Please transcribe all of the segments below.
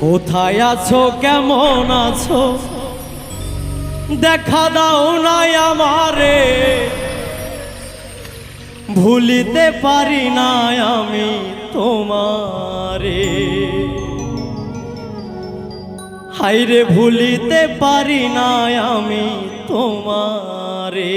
কোথায় আছো? কেমন আছো? দেখা দাও নাই আমারে। ভুলিতে পারি না আমি তোমারে। হাইরে ভুলিতে পারি না আমি তোমারে।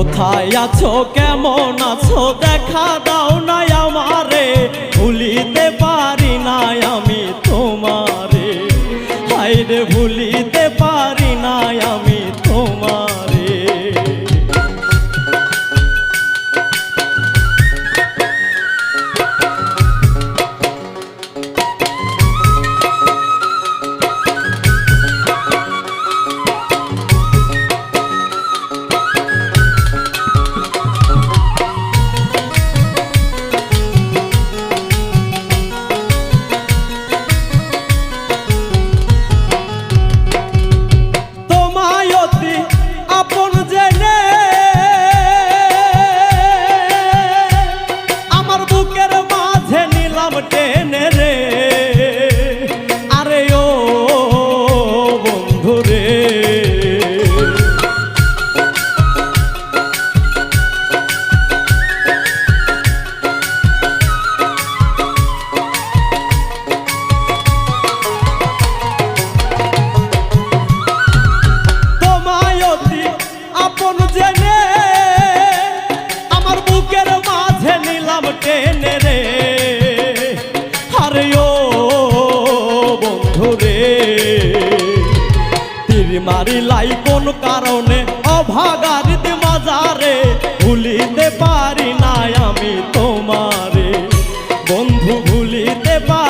কোথায় আছো? কেমন আছো? দেখা দাও না আমারে। ভুলিতে পারি না আমি তোমারে। হাইরে ভুলিতে পারি না আমি মারিলাই কোন কারণে? অভাগারিত মাজারে ভুলিতে পারি নাই আমি তোমারে। বন্ধু ভুলিতে পারি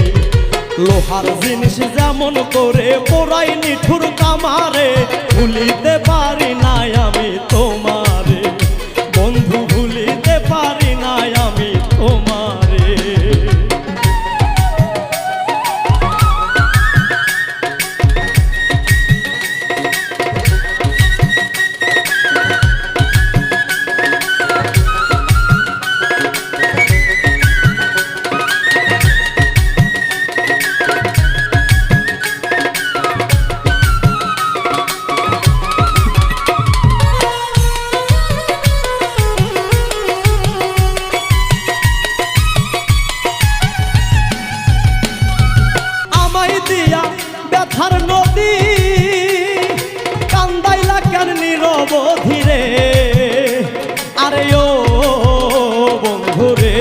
লোহার জিনিস যেমন করে পোড়াই নিঠুর কামারে ভুলিতে পারি নাই আমি তোমারে কার নীরব ধীরে। আরে ও বন্ধু রে।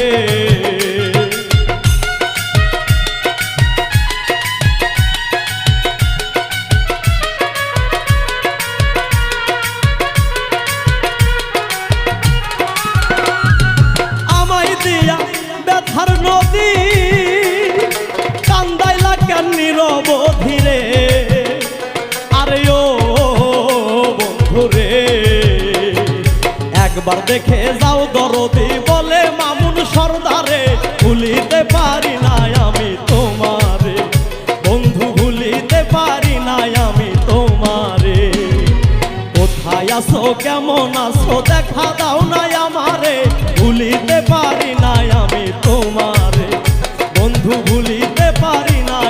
আমায় দিয়া ব্যথার নদী কান্দাইলা কার নীরব একবার দেখে যাও দরদি বলে, মামুন সর্দারে, ভুলিতে পারি নাই আমি তোমারে। বন্ধু, ভুলিতে পারি নাই আমি তোমারে। কোথায় আসো কেমন আসো দেখা দাও নাই আমারে। ভুলিতে পারি নাই আমি তোমারে। বন্ধু, ভুলিতে পারি নাই